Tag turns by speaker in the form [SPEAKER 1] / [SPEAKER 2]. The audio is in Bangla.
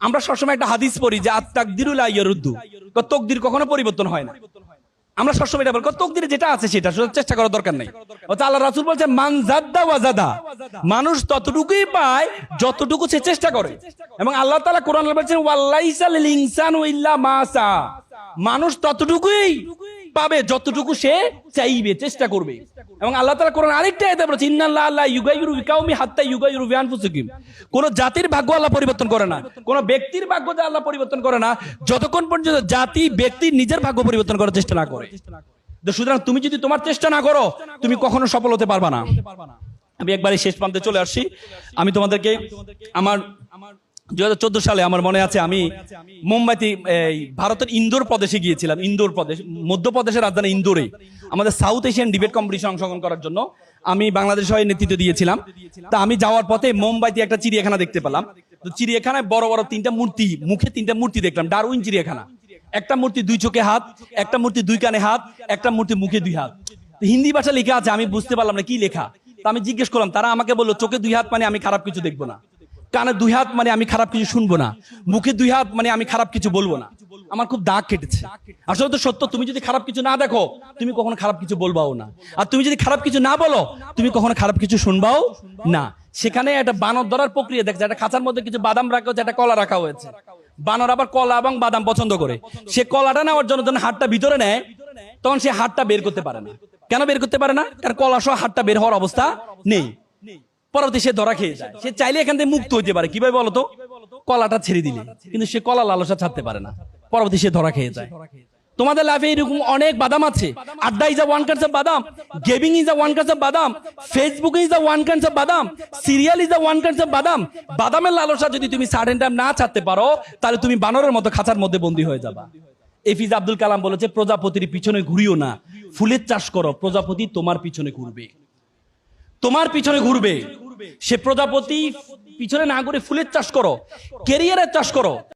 [SPEAKER 1] আমরা সবসময় একটা হাদিস পড়ি যে আত্মাকদিরুল আইয়ারুদ্দু তকদির কখনো পরিবর্তন হয় না। আমরা সবসময় এটা বলি তকদিরে যেটা আছে সেটা শুধু চেষ্টা করার দরকার নেই। আল্লাহ রাসুল বলছে মান জাদ্দা ওয়াজাদা মানুষ ততটুকুই পায় যতটুকু সে চেষ্টা করে। এবং আল্লাহ তাআলা কোরআন বলছেন ওয়াল্লাইসা লিল ইনসানু ইল্লা মা সা মানুষ ততটুকুই পাবে যতটুকু সে চাইবে, চেষ্টা করবে। এবং আল্লাহ তাআলা কোরআন আরেকটা আয়াতে বলেছে ইন্নাল্লাহ আল্লাহ ইউগাইরু বিকাউমি হাত্তা ইউগাইরু বিআনফুসিহিম কোন জাতির ভাগ্য আল্লাহ পরিবর্তন করে না, কোন ব্যক্তির ভাগ্য যে আল্লাহ পরিবর্তন করে না, যতক্ষণ পর্যন্ত জাতি, ব্যক্তি নিজের ভাগ্য পরিবর্তন করার চেষ্টা না করে। সুতরাং তুমি যদি তোমার চেষ্টা না করো, তুমি কখনো সফল হতে পারবা না। আমি একবারে শেষ প্রান্তে চলে আসছি। আমি তোমাদেরকে, আমার দুই হাজার চোদ্দ সালে আমার মনে আছে আমি মুম্বাইতে, এই, ভারতের ইন্দোর প্রদেশে গিয়েছিলাম, ইন্দোর প্রদেশ, মধ্যপ্রদেশের রাজধানী ইন্দোরে। আমাদের সাউথ এশিয়ান ডিবেট কম্পিটিশন অংশগ্রহণ করার জন্য আমি বাংলাদেশ হয়ে নেতৃত্ব দিয়েছিলাম। তা আমি যাওয়ার পথে মুম্বাইতে একটা চিড়িয়াখানা দেখতে পেলাম। তো চিড়িয়াখানায় বড় বড় তিনটা মূর্তি, মুখে তিনটা মূর্তি দেখলাম, ডারউইন চিড়িয়াখানা। একটা মূর্তি দুই চোখে হাত, একটা মূর্তি দুই কানে হাত, একটা মূর্তি মুখে দুই হাত। হিন্দি ভাষা লেখা আছে, আমি বুঝতে পারলাম না কি লেখা। তা আমি জিজ্ঞেস করলাম, তারা আমাকে বলল, চোখে দুই হাত মানে আমি খারাপ কিছু দেখব না। কানে দুই হাত মানে আমি খারাপ কিছু শুনব না। মুখে দুই হাত মানে আমি খারাপ কিছু বলব না। আমার খুব দাগ কেটেছে। আসলে তো সত্য, তুমি যদি খারাপ কিছু না দেখো, তুমি কখনো খারাপ কিছু বলবাও না। আর তুমি যদি খারাপ কিছু না বলো, তুমি কখনো খারাপ কিছু শুনবাও না। সেখানে একটা বানর ধরার প্রক্রিয়া দেখছে একটা খাঁচার মধ্যে কিছু বাদাম রাখা হয়েছে, একটা কলা রাখা হয়েছে। বানর আবার কলা এবং বাদাম পছন্দ করে। সে কলাটা নেওয়ার জন্য যখন হাতটা ভিতরে নেয়, তখন সে হাতটা বের করতে পারে না। কেন বের করতে পারে না? কারণ কলা সহ হাতটা বের হওয়ার অবস্থা নেই। পরবর্তী সে ধরা খেয়ে যায়। সে চাইলে এখান থেকে মুক্ত হইতে পারে। কীভাবে বলতো কলাটা ছেড়ে দিলে। কিন্তু সে কলা লালসা ছাড়তে পারে না। পরবর্তী সে ধরা খেয়ে যায়। তোমাদের লাইফে এরকম অনেক বাদাম আছে। আড্ডা is a one kinds of বাদাম gaming is a one kinds of বাদাম Facebook is a one kinds of বাদাম serial is a one kinds of বাদাম, বাদামের লালসা যদি তুমি সার্টেন টাইম না ছাড়তে পারো, তাহলে তুমি বানরের মতো খাঁচার মধ্যে বন্দী হয়ে যাবা। এফিজ আব্দুল কালাম বলেছে, প্রজাপতির পিছনে ঘুরিও না। ফুলের চাষ করো, প্রজাপতি তোমার পিছনে ঘুরবে। তোমার পিছনে ঘুরবে। সে প্রজাপতি পিছনে না ঘুরে ফুলের চাষ করো কেরিয়ারের চাষ করো।